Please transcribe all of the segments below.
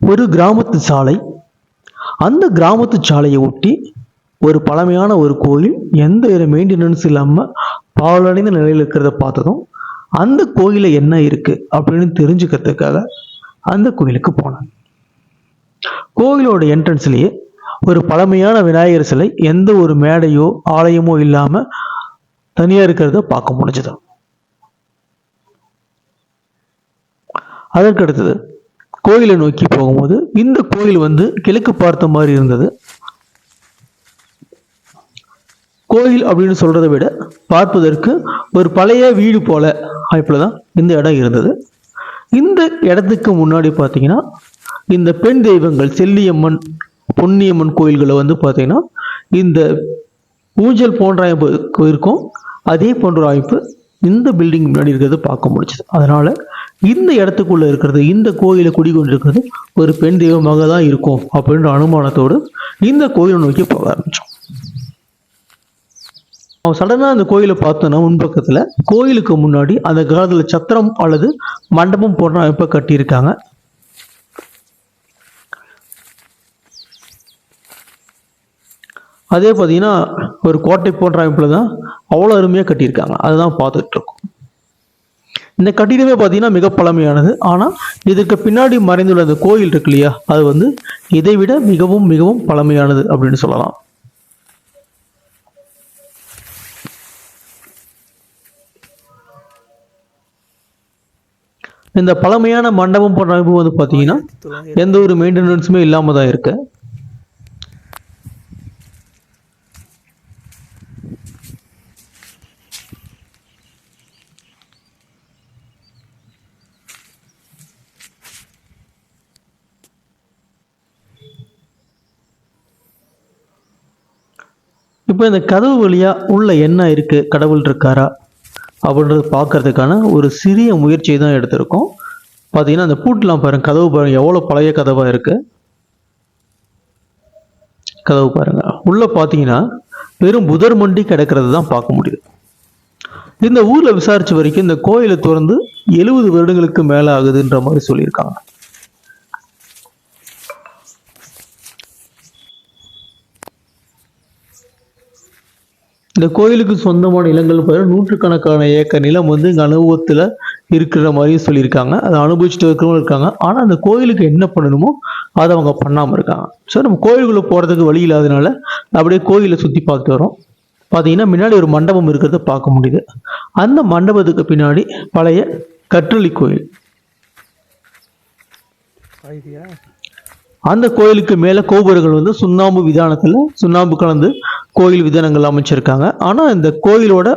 ஒரு கிராமத்து சாலை. அந்த கிராமத்து சாலையை ஒட்டி ஒரு பழமையான ஒரு கோயில் எந்த ஒரு மெயின்டெனன்ஸ் இல்லாமல் பாழடைந்த நிலையில் இருக்கிறத பார்த்ததும் அந்த கோயிலில் என்ன இருக்குது அப்படின்னு தெரிஞ்சுக்கிறதுக்காக அந்த கோயிலுக்கு போனேன் கோயிலோட என்ட்ரன்ஸ்லேயே ஒரு பழமையான விநாயகர் சிலை எந்த ஒரு மேடையோ ஆலயமோ இல்லாமல் தனியாக இருக்கிறத பார்க்க முடிஞ்சது. அதற்கு அடுத்தது கோயிலை நோக்கி போகும்போது இந்த கோயில் வந்து கிழக்கு பார்த்த மாதிரி இருந்தது. கோயில் அப்படின்னு சொல்கிறத விட பார்ப்பதற்கு ஒரு பழைய வீடு போல அமைப்பில் தான் இந்த இடம் இருந்தது. இந்த இடத்துக்கு முன்னாடி பார்த்தீங்கன்னா இந்த பெண் தெய்வங்கள் செல்லியம்மன் பொன்னியம்மன் கோயில்களை வந்து பார்த்தீங்கன்னா இந்த ஊஞ்சல் போன்ற அமைப்பு இருக்கும். அதே போன்ற அமைப்பு இந்த பில்டிங் முன்னாடி இருக்கிறது பார்க்க முடிச்சது அதனால இந்த இடத்துக்குள்ள இருக்கிறது இந்த கோயிலை குடிக்கொண்டிருக்கிறது ஒரு பெண் தெய்வமாக தான் இருக்கும் அப்படின்ற அனுமானத்தோடு இந்த கோயிலை நோக்கி போக ஆரம்பிச்சோம். அவன் சடனாக அந்த கோயிலை பார்த்தோன்னா முன்பக்கத்தில் கோயிலுக்கு முன்னாடி அந்த காலத்தில் சத்திரம் அல்லது மண்டபம் போன்ற அமைப்பை கட்டியிருக்காங்க. அதே பார்த்தீங்கன்னா ஒரு கோட்டை போன்ற அமைப்பில் தான் அவ்வளோ அருமையாக கட்டியிருக்காங்க. அதுதான் பார்த்துட்டு இருக்கோம். இந்த கட்டிடமே பார்த்தீங்கன்னா மிக பழமையானது. ஆனால் இதற்கு பின்னாடி மறைந்துள்ள அந்த கோயில் இருக்கு இல்லையா? அது வந்து இதை விட மிகவும் மிகவும் பழமையானது அப்படின்னு சொல்லலாம். இந்த பழமையான மண்டபம் போன்ற அமைப்பு வந்து பார்த்தீங்கன்னா எந்த ஒரு மெயின்டெனன்ஸுமே இல்லாமல் தான் இருக்குது இப்போ இந்த கதவு வழியா உள்ள என்ன இருக்கு? கடவுள் இருக்காரா? அப்படின்றது பார்க்கறதுக்கான ஒரு சிறிய முயற்சியை தான் எடுத்திருக்கோம். பார்த்தீங்கன்னா அந்த பூட்டெலாம் பாருங்க கதவு பாருங்க எவ்வளோ பழைய கதவாக இருக்கு? கதவு பாருங்க. உள்ள பார்த்தீங்கன்னா வெறும் புதர் மண்டி கிடக்கிறது தான் பார்க்க முடியுது. இந்த ஊரில் விசாரிச்ச வரைக்கும் இந்த கோயிலை திறந்து எழுபது வருடங்களுக்கு மேலே ஆகுதுன்ற மாதிரி சொல்லியிருக்காங்க. இந்த கோயிலுக்கு சொந்தமான நிலங்கள் பார்த்தீங்கன்னா நூற்றுக்கணக்கான ஏக்கர் நிலம் வந்து இங்கே அனுபவத்தில் இருக்கிற மாதிரியும் சொல்லியிருக்காங்க. அதை அனுபவிச்சுட்டு இருக்கிறவங்க இருக்காங்க. ஆனால் அந்த கோயிலுக்கு என்ன பண்ணணுமோ அதை அவங்க பண்ணாமல் இருக்காங்க. ஸோ நம்ம கோயிலுக்குள்ளே போகிறதுக்கு வழி இல்லாதனால அப்படியே கோயிலை சுற்றி பார்த்துட்டு வரோம். பார்த்தீங்கன்னா முன்னாடி ஒரு மண்டபம் இருக்கிறத பார்க்க முடியுது. அந்த மண்டபத்துக்கு பின்னாடி பழைய கற்றளி கோயில். அந்த கோயிலுக்கு மேலே கோபுரங்கள் வந்து சுண்ணாம்பு விதானத்தில் சுண்ணாம்பு கலந்து கோயில் விதானங்கள் அமைச்சிருக்காங்க. ஆனால் இந்த கோயிலோட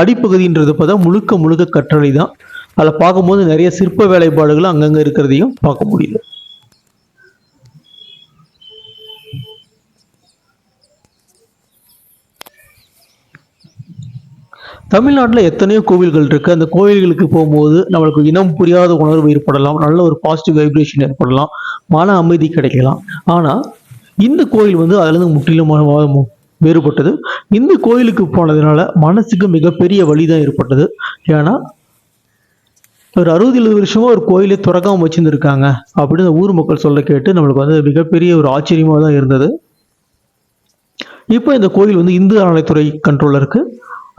அடிப்பகுதின்றது பார்த்தா முழுக்க முழுக்க கற்றளை தான். அதில் பார்க்கும்போது நிறைய சிற்ப வேலைப்பாடுகள் அங்கங்கே இருக்கிறதையும் பார்க்க முடியுது. தமிழ்நாட்டில் எத்தனையோ கோவில்கள் இருக்குது அந்த கோவில்களுக்கு போகும்போது நம்மளுக்கு இனம் புரியாத உணர்வு ஏற்படலாம். நல்ல ஒரு பாசிட்டிவ் வைப்ரேஷன் ஏற்படலாம். மன அமைதி கிடைக்கலாம். ஆனால் இந்த கோயில் வந்து அதுலேருந்து முற்றிலுமான வேறுபட்டது. இந்த கோயிலுக்கு போனதுனால மனசுக்கு மிகப்பெரிய வழி தான் ஏற்பட்டது. ஏன்னா ஒரு அறுபது எழுபது வருஷமாக ஒரு கோயிலை திறக்காமல் வச்சிருந்துருக்காங்க அப்படின்னு ஊர் மக்கள் சொல்ல கேட்டு நம்மளுக்கு வந்து மிகப்பெரிய ஒரு ஆச்சரியமாக தான் இருந்தது. இப்போ இந்த கோயில் வந்து இந்து அறநிலைத்துறை கண்ட்ரோலில் இருக்குது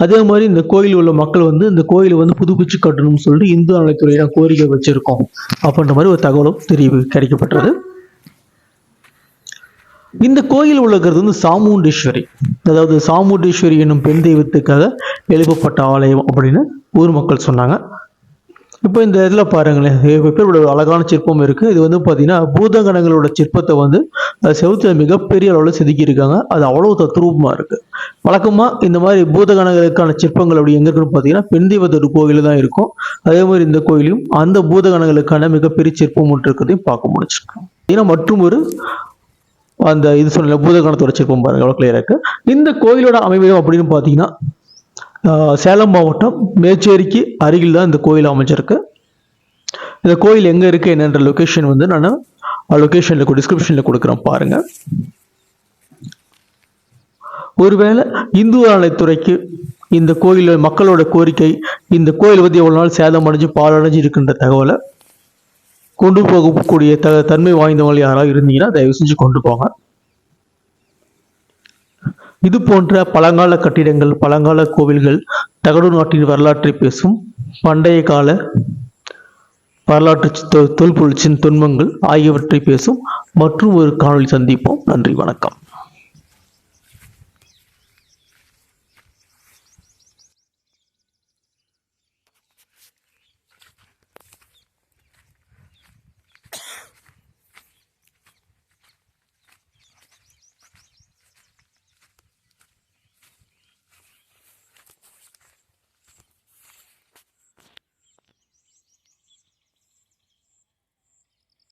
அதே மாதிரி இந்த கோயில் உள்ள மக்கள் வந்து இந்த கோயிலை வந்து புதுப்பிச்சு கட்டணும்னு சொல்லிட்டு இந்து அறநிலைத்துறையிடம் கோரிக்கை வச்சுருக்கோம். அப்படின்ற மாதிரி ஒரு தகவலும் தெரிய கிடைக்கப்பட்டது. இந்த கோயில் உலகிறது வந்து சாமுண்டீஸ்வரி. அதாவது சாமுண்டீஸ்வரி என்னும் பெண் தெய்வத்துக்காக எழுப்பப்பட்ட ஆலயம் அப்படின்னு ஊர் மக்கள் சொன்னாங்க. இப்போ இந்த இதில் பாருங்களேன். எப்பேற்பட்ட ஒரு அழகான சிற்பம் இருக்குது இது வந்து பார்த்தீங்கன்னா பூதகணங்களோட சிற்பத்தை வந்து செவுத்துல மிகப்பெரிய அளவில் செதுக்கியிருக்காங்க. அது அவ்வளோ தத்ரூபமாக இருக்குது வழக்கமாக இந்த மாதிரி பூதகணங்களுக்கான சிற்பங்கள் அப்படி எங்கே இருக்குன்னு பார்த்தீங்கன்னா பெண் தெய்வத்தோட கோயில் தான் இருக்கும். அதே மாதிரி இந்த கோயிலையும் அந்த பூதகணங்களுக்கான மிகப்பெரிய சிற்பம் ஒன்று இருக்கிறதையும் பார்க்க முடிச்சிருக்கோம் ஏன்னா மற்றும் ஒரு அந்த இது சொன்ன பூதகணத்தை சிற்பம் பாருங்க எவ்வளோ கிளியராக இருக்கு. இந்த கோயிலோட அமைவிடம் அப்படின்னு பார்த்தீங்கன்னா சேலம் மாவட்டம் மேச்சேரிக்கு அருகில் தான் இந்த கோயில் அமைஞ்சிருக்கு. இந்த கோயில் எங்கே இருக்கு என்னன்ற லொக்கேஷன் வந்து நான் லொக்கேஷனில் டிஸ்கிரிப்ஷனில் கொடுக்குறேன் பாருங்க. ஒருவேளை இந்து அறநிலைத்துறைக்கு இந்த கோயில் மக்களோட கோரிக்கை இந்த கோயில் வந்து எவ்வளோ நாள் சேதம் அடைஞ்சு பாழடைஞ்சு இருக்கின்ற தகவலை கொண்டு போகக்கூடிய த தன்மை வாய்ந்தவங்க யாராவது இருந்தீங்கன்னா தயவு செஞ்சு கொண்டு போங்க. இது போன்ற பழங்கால கட்டிடங்கள் பழங்கால கோவில்கள் தகடு நாட்டின் வரலாற்றை பேசும் பண்டைய கால வரலாற்று தொ- துன்பங்கள் ஆகியவற்றை பேசும் மற்றும் ஒரு காணொளி சந்திப்போம். நன்றி வணக்கம்.